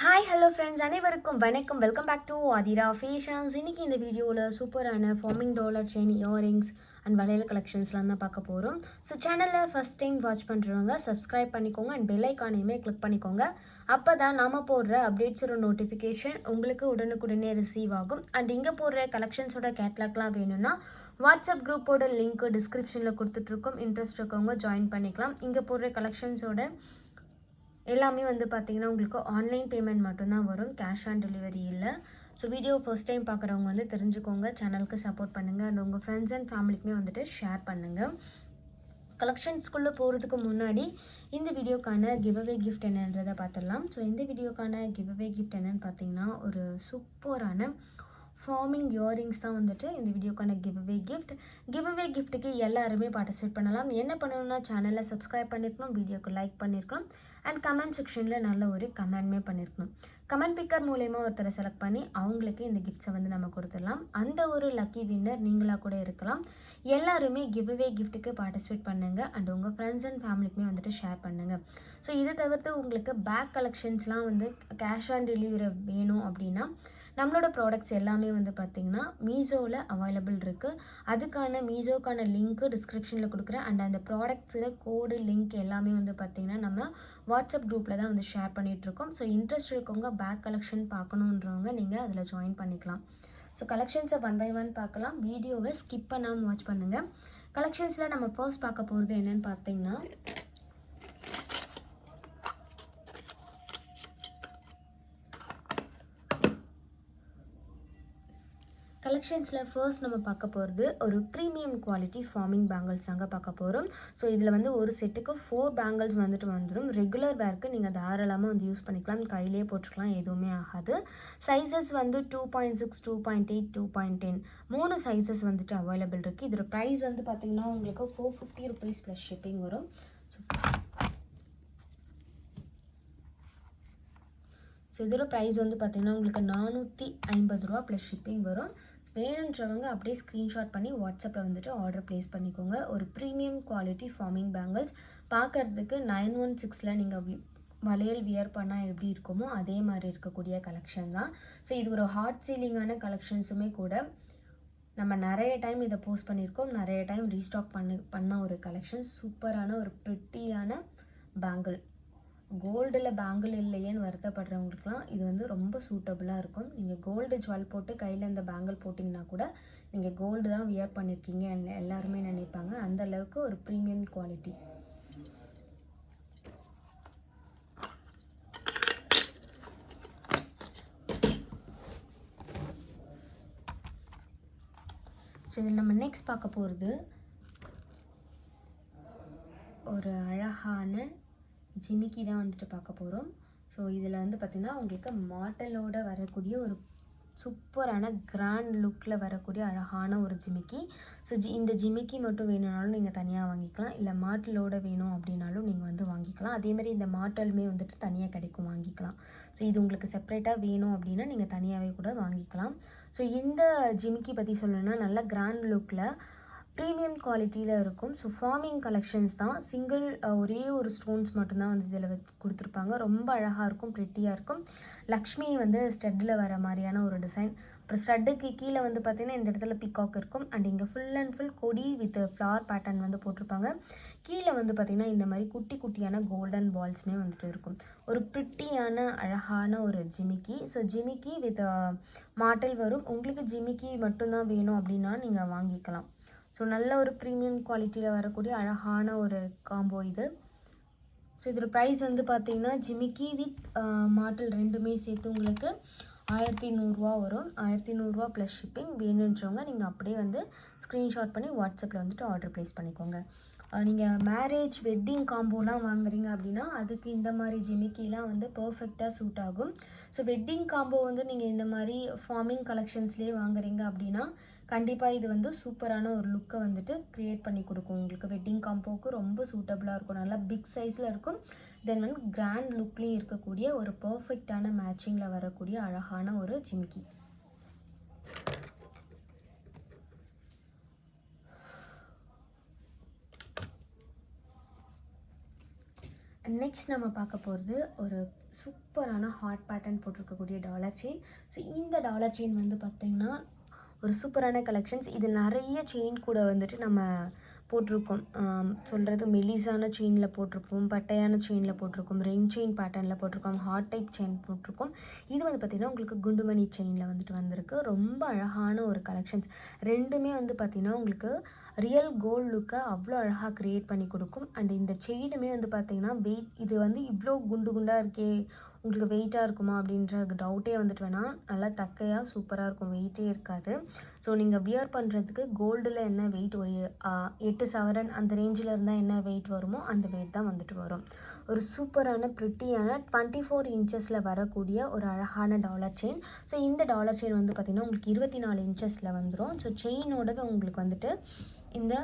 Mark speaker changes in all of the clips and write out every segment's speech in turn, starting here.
Speaker 1: Hi hello friends அனைவருக்கும் வணக்கம். Welcome back to Athira fashions இன்னைக்கு இந்த வீடியோவில் சூப்பரான forming dollar chain earrings and வளையல் கலெக்ஷன்ஸ்லாம் தான் பார்க்க போகிறோம் ஸோ சேனலில் ஃபஸ்ட் டைம் வாட்ச் பண்ணுறவங்க சப்ஸ்கிரைப் பண்ணிக்கோங்க அண்ட் பெல் ஐக்கானையுமே கிளிக் பண்ணிக்கோங்க. அப்போ தான் நாம் போடுற அப்டேட்ஸோட நோட்டிஃபிகேஷன் உங்களுக்கு உடனுக்குடனே ரிசீவ் ஆகும். அண்ட் இங்கே போடுற கலெக்ஷன்ஸோட கேட்லாக்லாம் வேணும்னா வாட்ஸ்அப் குரூப்போட லிங்க் டிஸ்கிரிப்ஷனில் கொடுத்துட்ருக்கோம் இன்ட்ரெஸ்ட் இருக்கவங்க ஜாயின் பண்ணிக்கலாம். இங்கே போடுற கலெக்ஷன்ஸோட எல்லாமே வந்து பார்த்தீங்கன்னா உங்களுக்கு ஆன்லைன் பேமெண்ட் மட்டும்தான் வரும். கேஷ் ஆன் டெலிவரி இல்லை. ஸோ வீடியோ ஃபர்ஸ்ட் டைம் பார்க்குறவங்க வந்து தெரிஞ்சுக்கோங்க. சேனலுக்கு சப்போர்ட் பண்ணுங்கள் அண்ட் உங்கள் ஃப்ரெண்ட்ஸ் அண்ட் ஃபேமிலிக்குமே வந்துட்டு ஷேர் பண்ணுங்கள் கலெக்ஷன்ஸ்குள்ளே போகிறதுக்கு முன்னாடி இந்த வீடியோக்கான கிவ்அவே கிஃப்ட் என்னன்றதை பார்த்துடலாம். ஸோ இந்த வீடியோக்கான கிவ்அவே கிஃப்ட் என்னன்னு பார்த்தீங்கன்னா ஒரு சூப்பரான ஃபார்மிங் இயரிங்ஸ் தான் வந்துட்டு இந்த வீடியோக்கான give away gift give away கிஃப்ட்டுக்கு எல்லாருமே பார்ட்டிசிபேட் பண்ணலாம். என்ன பண்ணணும்னா சேனலை சப்ஸ்கிரைப் பண்ணியிருக்கணும் வீடியோக்கு லைக் பண்ணியிருக்கணும் அண்ட் கமெண்ட் செக்ஷனில் நல்ல ஒரு கமெண்ட்மே பண்ணியிருக்கணும் கமெண்ட் பிக்கர் மூலயமா ஒருத்தரை செலக்ட் பண்ணி அவங்களுக்கு இந்த கிஃப்ட்ஸை வந்து நம்ம கொடுத்துடலாம். அந்த ஒரு லக்கி வின்னர் நீங்களாக கூட இருக்கலாம். எல்லாருமே கிவ் அவே கிஃப்ட்டுக்கு பார்ட்டிசிபேட் பண்ணுங்கள் அண்ட் உங்கள் ஃப்ரெண்ட்ஸ் அண்ட் ஃபேமிலிக்குமே வந்துட்டு ஷேர் பண்ணுங்கள் ஸோ இதை தவிர்த்து உங்களுக்கு பேக் கலெக்ஷன்ஸ்லாம் வந்து கேஷ் ஆன் டெலிவரி வேணும் அப்படின்னா நம்மளோட ப்ராடக்ட்ஸ் எல்லாமே வந்து பார்த்திங்கன்னா மீஷோவில் அவைலபிள் இருக்குது அதுக்கான மீஷோக்கான லிங்க்கு டிஸ்கிரிப்ஷனில் கொடுக்குறேன். அண்ட் அந்த ப்ராடக்ட்ஸில் கோடு லிங்க் எல்லாமே வந்து பார்த்திங்கன்னா நம்ம வாட்ஸ்அப் குரூப்பில் தான் வந்து ஷேர் பண்ணிகிட்ருக்கோம் ஸோ இன்ட்ரெஸ்ட் இருக்கவங்க பேக் கலெக்ஷன் பார்க்கணுன்றவங்க நீங்கள் அதில் ஜாயின் பண்ணிக்கலாம். ஸோ கலெக்ஷன்ஸை ஒன் பை ஒன் பார்க்கலாம். வீடியோவை ஸ்கிப் பண்ணாமல் வாட்ச் பண்ணுங்கள் கலெக்ஷன்ஸில் நம்ம ஃபர்ஸ்ட் பார்க்க போகிறது என்னென்னு பார்த்தீங்கன்னா கலெக்ஷன்ஸில் ஃபர்ஸ்ட் நம்ம பார்க்க போகிறது ஒரு ப்ரீமியம் குவாலிட்டி ஃபார்மிங் பேங்கிள்ஸ் தாங்க பார்க்க போகிறோம் ஸோ இதில் வந்து ஒரு செட்டுக்கு ஃபோர் பேங்கிள்ஸ் வந்துட்டு வந்துடும் ரெகுலர் வேர்க்கு நீங்கள் தாராளமாக வந்து யூஸ் பண்ணிக்கலாம். கையிலே போட்டுக்கலாம். எதுவுமே ஆகாது. சைஸஸ் வந்து two point six two point eight two point ten மூணு சைஸஸ் வந்துட்டு அவைலபிள் இருக்குது இதோட ப்ரைஸ் வந்து பார்த்திங்கன்னா உங்களுக்கு four fifty rupees plus shipping வரும். ஸோ ஸோ இதோட ப்ரைஸ் வந்து பார்த்திங்கன்னா உங்களுக்கு நானூற்றி ஐம்பது ரூபா ப்ளஸ் ஷிப்பிங் வரும். வேணுன்றவங்க அப்படியே ஸ்க்ரீன்ஷாட் பண்ணி வாட்ஸ்அப்பில் வந்துட்டு ஆர்டர் ப்ளேஸ் பண்ணிக்கோங்க. ஒரு ப்ரீமியம் குவாலிட்டி ஃபார்மிங் பேங்கிள்ஸ் பார்க்குறதுக்கு நைன் ஒன் சிக்ஸில் நீங்கள் வளையல் வியர் பண்ணால் எப்படி இருக்குமோ அதே மாதிரி இருக்கக்கூடிய கலெக்ஷன் தான். ஸோ இது ஒரு ஹாட் சீலிங்கான கலெக்ஷன்ஸுமே கூட நம்ம நிறைய டைம் இதை போஸ்ட் பண்ணியிருக்கோம். நிறைய டைம் ரீஸ்டாக் பண்ணி பண்ண ஒரு கலெக்ஷன் சூப்பரான ஒரு ப்ரிட்டியான பேங்கிள் கோல்டில் பேங்கிள் இல்லையேன்னு வருத்தப்படுறவங்களுக்குலாம் இது வந்து ரொம்ப சூட்டபுளாக இருக்கும். நீங்கள் கோல்டு ஜுவல் போட்டு கையில் இந்த பேங்கிள் போட்டிங்கன்னா கூட நீங்கள் கோல்டு தான் வியர் பண்ணியிருக்கீங்க எல்லாருமே நினைப்பாங்க. அந்த அளவுக்கு ஒரு ப்ரீமியம் குவாலிட்டி. ஸோ இதில் நம்ம நெக்ஸ்ட் பார்க்க போகிறது ஒரு அழகான ஜிமிக்கி தான் வந்துட்டு பார்க்க போகிறோம் ஸோ இதில் வந்து பார்த்திங்கன்னா உங்களுக்கு மாட்டலோட வரக்கூடிய ஒரு சூப்பரான கிராண்ட் லுக்கில் வரக்கூடிய அழகான ஒரு ஜிமிக்கி. ஸோ ஜி இந்த ஜிமிக்கி மட்டும் வேணும்னாலும் நீங்கள் தனியாக வாங்கிக்கலாம். இல்லை மாட்டலோட வேணும் அப்படின்னாலும் நீங்கள் வந்து வாங்கிக்கலாம். அதேமாதிரி இந்த மாட்டலுமே வந்துட்டு தனியாக கிடைக்கும் வாங்கிக்கலாம். ஸோ இது உங்களுக்கு செப்பரேட்டாக வேணும் அப்படின்னா நீங்கள் தனியாகவே கூட வாங்கிக்கலாம். ஸோ இந்த ஜிமிக்கி பற்றி சொல்லணும்னா நல்ல கிராண்ட் லுக்கில் ப்ரீமியம் குவாலிட்டியில் இருக்கும். ஸோ ஃபார்மிங் கலெக்ஷன்ஸ் தான். சிங்கிள் ஒரே ஒரு ஸ்டோன்ஸ் மட்டும்தான் வந்து இதில் கொடுத்துருப்பாங்க. ரொம்ப அழகாக இருக்கும் ப்ரெட்டியாக இருக்கும். லக்ஷ்மி வந்து ஸ்டட்டில் வர மாதிரியான ஒரு டிசைன் அப்புறம் ஸ்டட்டுக்கு கீழே வந்து பார்த்திங்கன்னா இந்த இடத்துல பிகாக் இருக்கும். அண்ட் இங்கே ஃபுல் அண்ட் ஃபுல் கொடி வித் ஃப்ளவர் பேட்டர்ன் வந்து போட்டிருப்பாங்க. கீழே வந்து பார்த்திங்கன்னா இந்த மாதிரி குட்டி குட்டியான கோல்டன் பால்ஸுமே வந்துட்டு இருக்கும். ஒரு ப்ரிட்டியான அழகான ஒரு ஜிமிக்கி. ஸோ ஜிமிக்கி வித் மாட்டல் வரும். உங்களுக்கு ஜிமிக்கி மட்டும்தான் வேணும் அப்படின்னா நீங்கள் வாங்கிக்கலாம். ஸோ நல்ல ஒரு ப்ரீமியம் குவாலிட்டியில் வரக்கூடிய அழகான ஒரு காம்போ இது. ஸோ இதோட ப்ரைஸ் வந்து பார்த்தீங்கன்னா ஜிமிக்கி வித் மாட்டல் ரெண்டுமே சேர்த்து உங்களுக்கு ஆயிரத்தி நூறுரூவா வரும். ஆயிரத்தி நூறுரூவா ப்ளஸ் ஷிப்பிங் வேணுன்றவங்க நீங்கள் அப்படியே வந்து ஸ்க்ரீன்ஷாட் பண்ணி வாட்ஸ்அப்பில் வந்துட்டு ஆர்டர் ப்ளேஸ் பண்ணிக்கோங்க. நீங்கள் மேரேஜ் வெட்டிங் காம்போலாம் வாங்குறீங்க அப்படின்னா அதுக்கு இந்த மாதிரி ஜிமிக்கிலாம் வந்து பர்ஃபெக்டாக சூட் ஆகும். ஸோ வெட்டிங் காம்போ வந்து நீங்கள் இந்த மாதிரி ஃபார்மிங் கலெக்ஷன்ஸ்லேயே வாங்குறீங்க அப்படின்னா கண்டிப்பாக இது வந்து சூப்பரான ஒரு லுக்கை வந்துட்டு க்ரியேட் பண்ணி கொடுக்கும். உங்களுக்கு வெட்டிங் காம்போவுக்கு ரொம்ப சூட்டபுளாக இருக்கும். நல்லா பிக் சைஸில் இருக்கும். தென் வந்து கிராண்ட் லுக்லேயும் இருக்கக்கூடிய ஒரு பர்ஃபெக்டான மேட்சிங்கில் வரக்கூடிய அழகான ஒரு ஜிமிக்கி. நெக்ஸ்ட் நம்ம பார்க்க போகிறது ஒரு சூப்பரான ஹாட் பேட்டர்ன் போட்டிருக்கக்கூடிய டாலர் செயின் ஸோ இந்த டாலர் செயின் வந்து பார்த்திங்கன்னா ஒரு சூப்பரான கலெக்ஷன்ஸ் இது நிறைய செயின் கூட வந்துட்டு நம்ம போட்டிருக்கோம். சொல்கிறது மெலிசான செயினில் போட்டிருப்போம் பட்டையான செயினில் போட்டிருக்கோம் ரிங் செயின் பேட்டர்னில் போட்டிருக்கோம் ஹார்ட் டைப் செயின் போட்டிருக்கோம். இது வந்து பார்த்திங்கன்னா உங்களுக்கு குண்டுமணி செயினில் வந்துட்டு வந்திருக்கு. ரொம்ப அழகான ஒரு கலெக்ஷன்ஸ் ரெண்டுமே வந்து பார்த்திங்கன்னா உங்களுக்கு ரியல் கோல்டு லுக்கை அவ்வளோ அழகாக க்ரியேட் பண்ணி கொடுக்கும். அண்ட் இந்த செயினுமே வந்து பார்த்திங்கன்னா வெயிட் இது வந்து இவ்வளோ குண்டு குண்டாக இருக்கே உங்களுக்கு வெயிட்டாக இருக்குமா அப்படின்ற டவுட்டே வந்துட்டு வேணால் நல்லா தக்கையாக சூப்பராக இருக்கும். வெயிட்டே இருக்காது. ஸோ நீங்கள் வியர் பண்ணுறதுக்கு கோல்டில் என்ன வெயிட் ஒரு ஆ, எட்டு சவரன் அந்த ரேஞ்சில் இருந்தால் என்ன வெயிட் வருமோ அந்த வெயிட் தான் வந்துட்டு வரும். ஒரு சூப்பரான ப்ரிட்டியான டுவெண்ட்டி ஃபோர் இன்ச்சஸில் வரக்கூடிய ஒரு அழகான டாலர் செயின் ஸோ இந்த டாலர் செயின் வந்து பார்த்திங்கன்னா உங்களுக்கு இருபத்தி நாலு இன்ச்சஸில் வந்துடும் ஸோ செயினோடவே உங்களுக்கு வந்துட்டு இந்த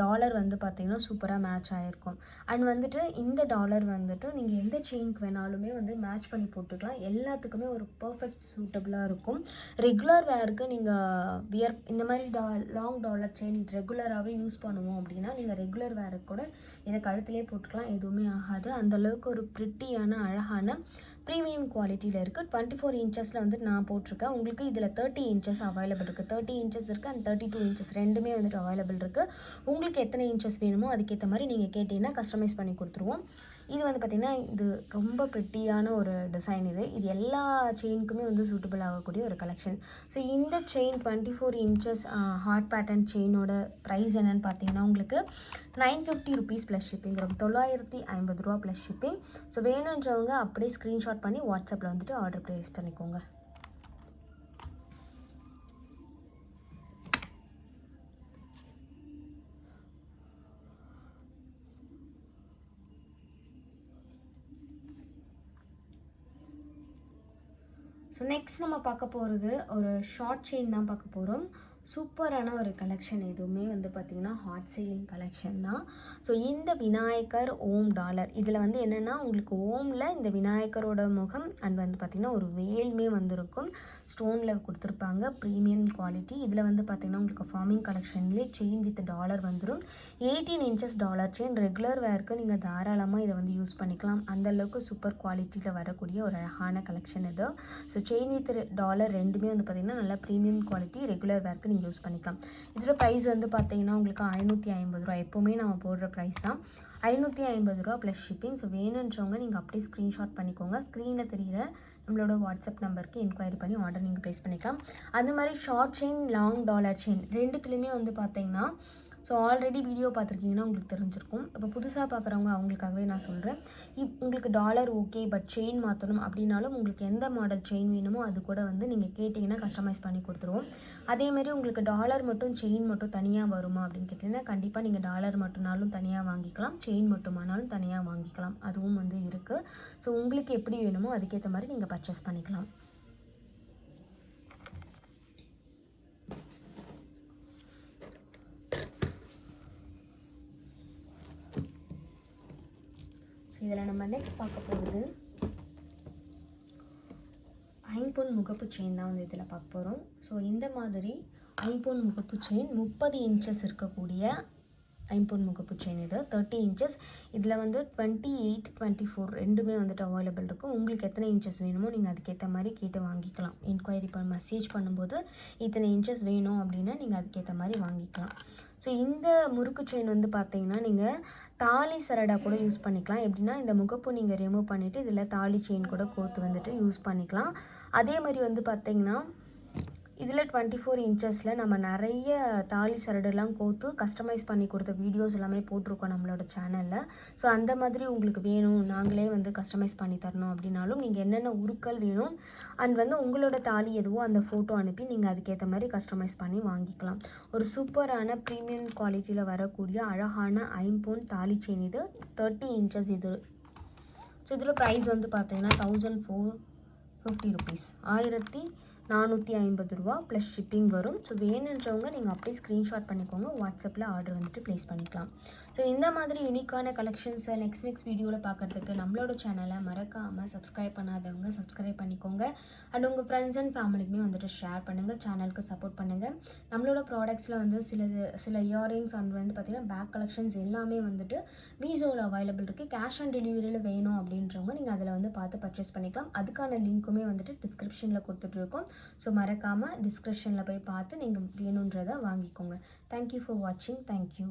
Speaker 1: டாலர் வந்து பார்த்திங்கன்னா சூப்பராக மேட்ச் ஆகிருக்கும் அண்ட் வந்துட்டு இந்த டாலர் வந்துட்டு நீங்கள் எந்த செயினுக்கு வேணாலுமே வந்து மேட்ச் பண்ணி போட்டுக்கலாம். எல்லாத்துக்குமே ஒரு பர்ஃபெக்ட் சூட்டபுளாக இருக்கும். ரெகுலர் வேருக்கு நீங்கள் வியர் இந்த மாதிரி டா லாங் டாலர் செயின் ரெகுலராகவே யூஸ் பண்ணுவோம் அப்படின்னா நீங்கள் ரெகுலர் வேருக்கு கூட இதை கழுத்துலேயே போட்டுக்கலாம். எதுவுமே ஆகாது. அந்தளவுக்கு ஒரு ப்ரிட்டியான அழகான ப்ரீமியம் குவாலிட்டியில் இருக்குது டுவெண்ட்டி ஃபோர் இன்ச்சஸில் வந்து நான் போட்டிருக்கேன். உங்களுக்கு இதில் தேர்ட்டி இன்ச்சஸ் அவைலபிள் இருக்குது தேர்ட்டி இன்ச்சஸ் இருக்குது அண்ட் தேர்ட்டி டூ இன்ச்சஸ் ரெண்டுமே வந்துட்டு அவைலபிள் இருக்குது உங்களுக்கு எத்தனை இன்ச்சஸ் வேணுமோ அதுக்கேற்ற மாதிரி நீங்கள் கேட்டிங்கன்னா கஸ்டமைஸ் பண்ணி கொடுத்துருவோம். இது வந்து பார்த்திங்கன்னா இது ரொம்ப ப்ரிட்டியான ஒரு டிசைன் இது. இது எல்லா செயினுக்குமே வந்து சூட்டபிள் ஆகக்கூடிய ஒரு கலெக்ஷன் ஸோ இந்த chain twenty four inches heart pattern செயினோட price என்னன்னு பார்த்தீங்கன்னா உங்களுக்கு nine fifty rupees plus shipping தொள்ளாயிரத்தி ஐம்பது ரூபா ப்ளஸ் ஷிப்பிங் ஸோ வேணுன்றவங்க அப்படியே ஸ்க்ரீன்ஷாட் பண்ணி வாட்ஸ்அப்பில் வந்துட்டு ஆர்டர் ப்ளேஸ் பண்ணிக்கோங்க. ஸோ நெக்ஸ்ட் நம்ம பார்க்க போகிறது ஒரு ஷார்ட் செயின் தான் பார்க்க போகிறோம் சூப்பரான ஒரு கலெக்ஷன் எதுவுமே வந்து பார்த்திங்கன்னா ஹாட் சேலிங் கலெக்ஷன் தான். ஸோ இந்த விநாயகர் ஓம் டாலர். இதில் வந்து என்னென்னா உங்களுக்கு ஓமில் இந்த விநாயகரோட முகம் அண்ட் வந்து பார்த்திங்கன்னா ஒரு வேல்மே வந்திருக்கும். ஸ்டோனில் கொடுத்துருப்பாங்க. ப்ரீமியம் குவாலிட்டி இதில் வந்து பார்த்திங்கன்னா உங்களுக்கு ஃபார்மிங் கலெக்ஷன்லேயே செயின் வித் டாலர் வந்துடும் eighteen inches dollar chain regular வேர்க்கு நீங்கள் தாராளமாக இதை வந்து யூஸ் பண்ணிக்கலாம். அந்தளவுக்கு சூப்பர் குவாலிட்டியில் வரக்கூடிய ஒரு அழகான கலெக்ஷன் இது. ஸோ செயின் வித் டாலர் ரெண்டுமே வந்து பார்த்திங்கன்னா நல்லா ப்ரீமியம் குவாலிட்டி ரெகுலர் வேர்க்கு நீங்கள் யூஸ் பண்ணிக்கலாம். இதோட ப்ரைஸ் வந்து பார்த்தீங்கன்னா உங்களுக்கு ஐநூற்றி ஐம்பது ரூபா எப்போவுமே நம்ம போடுற ப்ரைஸ் தான். ஐநூற்றி ஐம்பது ரூபா ப்ளஸ் ஷிப்பிங் ஸோ வேணுன்றவங்க நீங்கள் அப்படியே ஸ்க்ரீன்ஷாட் பண்ணிக்கோங்க. ஸ்க்ரீனில் தெரிகிற நம்மளோட வாட்ஸ்அப் நம்பருக்கு என்கொயரி பண்ணி ஆர்டர் நீங்கள் ப்ளேஸ் பண்ணிக்கலாம். அந்த மாதிரி short chain long dollar chain ரெண்டுத்துலேயுமே வந்து பார்த்தீங்கன்னா ஸோ ஆல்ரெடி வீடியோ பார்த்துருக்கீங்கன்னா உங்களுக்கு தெரிஞ்சிருக்கும். இப்போ புதுசாக பார்க்குறவங்க அவங்களுக்காகவே நான் சொல்கிறேன் இப் உங்களுக்கு டாலர் ஓகே பட் செயின் மாற்றணும் அப்படின்னாலும் உங்களுக்கு எந்த மாடல் செயின் வேணுமோ அது கூட வந்து நீங்கள் கேட்டிங்கன்னா கஸ்டமைஸ் பண்ணி கொடுத்துருவோம். அதேமாதிரி உங்களுக்கு டாலர் மட்டும் செயின் மட்டும் தனியாக வருமா அப்படின்னு கேட்டிங்கன்னா கண்டிப்பாக நீங்கள் டாலர் மட்டும்னாலும் தனியாக வாங்கிக்கலாம். செயின் மட்டுமானாலும் தனியாக வாங்கிக்கலாம். அதுவும் வந்து இருக்குது ஸோ உங்களுக்கு எப்படி வேணுமோ அதுக்கேற்ற மாதிரி நீங்கள் பர்ச்சேஸ் பண்ணிக்கலாம் ஸோ இதில் நம்ம நெக்ஸ்ட் பார்க்க போகிறது ஐம்பொன் முகப்பு செயின் தான் வந்து இதில் பார்க்க போகிறோம். ஸோ இந்த மாதிரி ஐம்பொன் முகப்பு செயின் முப்பது இன்ச்சஸ் இருக்கக்கூடிய ஐம்பொன் முகப்பு செயின் இது. தேர்ட்டி இன்ச்சஸ் இதில் வந்து டுவெண்ட்டி எயிட் டுவெண்ட்டி ஃபோர் ரெண்டுமே வந்துட்டு அவைலபிள் இருக்கும். உங்களுக்கு எத்தனை இன்ச்சஸ் வேணுமோ நீங்கள் அதுக்கேற்ற மாதிரி கேட்டு வாங்கிக்கலாம். என்கொயரி பண்ண மெசேஜ் பண்ணும்போது இத்தனை இன்ச்சஸ் வேணும் அப்படின்னா நீங்கள் அதுக்கேற்ற மாதிரி வாங்கிக்கலாம். ஸோ இந்த முறுக்கு செயின் வந்து பார்த்தீங்கன்னா நீங்கள் தாலி சரடா கூட யூஸ் பண்ணிக்கலாம். எப்படின்னா இந்த முகப்பு நீங்கள் ரிமூவ் பண்ணிவிட்டு இதில் தாலி செயின் கூட கோர்த்து வந்துட்டு யூஸ் பண்ணிக்கலாம். அதே மாதிரி வந்து பார்த்தீங்கன்னா இதில் டுவெண்ட்டி ஃபோர் இன்ச்சஸில் நம்ம நிறைய தாலி சரடுலாம் கோர்த்து கஸ்டமைஸ் பண்ணி கொடுத்த வீடியோஸ் எல்லாமே போட்டிருக்கோம் நம்மளோட சேனலில் ஸோ அந்த மாதிரி உங்களுக்கு வேணும் நாங்களே வந்து கஸ்டமைஸ் பண்ணி தரணும் அப்படின்னாலும் நீங்கள் என்னென்ன உருக்கள் வேணும் அண்ட் வந்து உங்களோட தாலி எதுவோ அந்த ஃபோட்டோ அனுப்பி நீங்கள் அதுக்கேற்ற மாதிரி கஸ்டமைஸ் பண்ணி வாங்கிக்கலாம். ஒரு சூப்பரான ப்ரீமியம் குவாலிட்டியில் வரக்கூடிய அழகான ஐம்பொன் தாலி செயின் இது தேர்ட்டி இன்ச்சஸ் இது. ஸோ இதில் ப்ரைஸ் வந்து பார்த்தீங்கன்னா தௌசண்ட் ஃபோர் ஃபிஃப்டி ருபீஸ் ஆயிரத்தி நானூற்றி ஐம்பது ரூபா ப்ளஸ் ஷிப்பிங் வரும். ஸோ வேணுன்றவங்க நீங்கள் அப்படியே ஸ்க்ரீன்ஷாட் பண்ணிக்கோங்க. வாட்ஸ்அப்பில் ஆர்டர் வந்துட்டு ப்ளேஸ் பண்ணிக்கலாம். ஸோ இந்த மாதிரி யூனிக்கான கலெக்ஷன்ஸை நெக்ஸ்ட் நெக்ஸ்ட் வீடியோவில் பார்க்குறதுக்கு நம்மளோட சேனலை மறக்காமல் சப்ஸ்கிரைப் பண்ணாதவங்க சப்ஸ்கிரைப் பண்ணிக்கோங்க. அண்ட் உங்கள் ஃப்ரெண்ட்ஸ் அண்ட் ஃபேமிலிக்குமே வந்துட்டு ஷேர் பண்ணுங்கள் சேனலுக்கு சப்போர்ட் பண்ணுங்கள் நம்மளோட ப்ராடக்ட்ஸில் வந்து சில சில இயரிங்ஸ் அண்ட் வந்து பார்த்திங்கன்னா பேக் கலெக்ஷன்ஸ் எல்லாமே வந்துட்டு மீஷோவில் அவைலபிள் இருக்குது கேஷ் ஆன் டெலிவரியில் வேணும் அப்படின்றவங்க நீங்கள் அதில் வந்து பார்த்து பர்ச்சேஸ் பண்ணிக்கலாம். அதுக்கான லிங்க்குமே வந்துட்டு டிஸ்கிரிப்ஷனில் கொடுத்துட்ருக்கோம் ஸோ மறக்காமல் டிஸ்கிரிப்ஷனில் போய் பார்த்து நீங்கள் வேணுன்றதை வாங்கிக்கோங்க. தேங்க்யூ ஃபார் வாட்சிங் தேங்க்யூ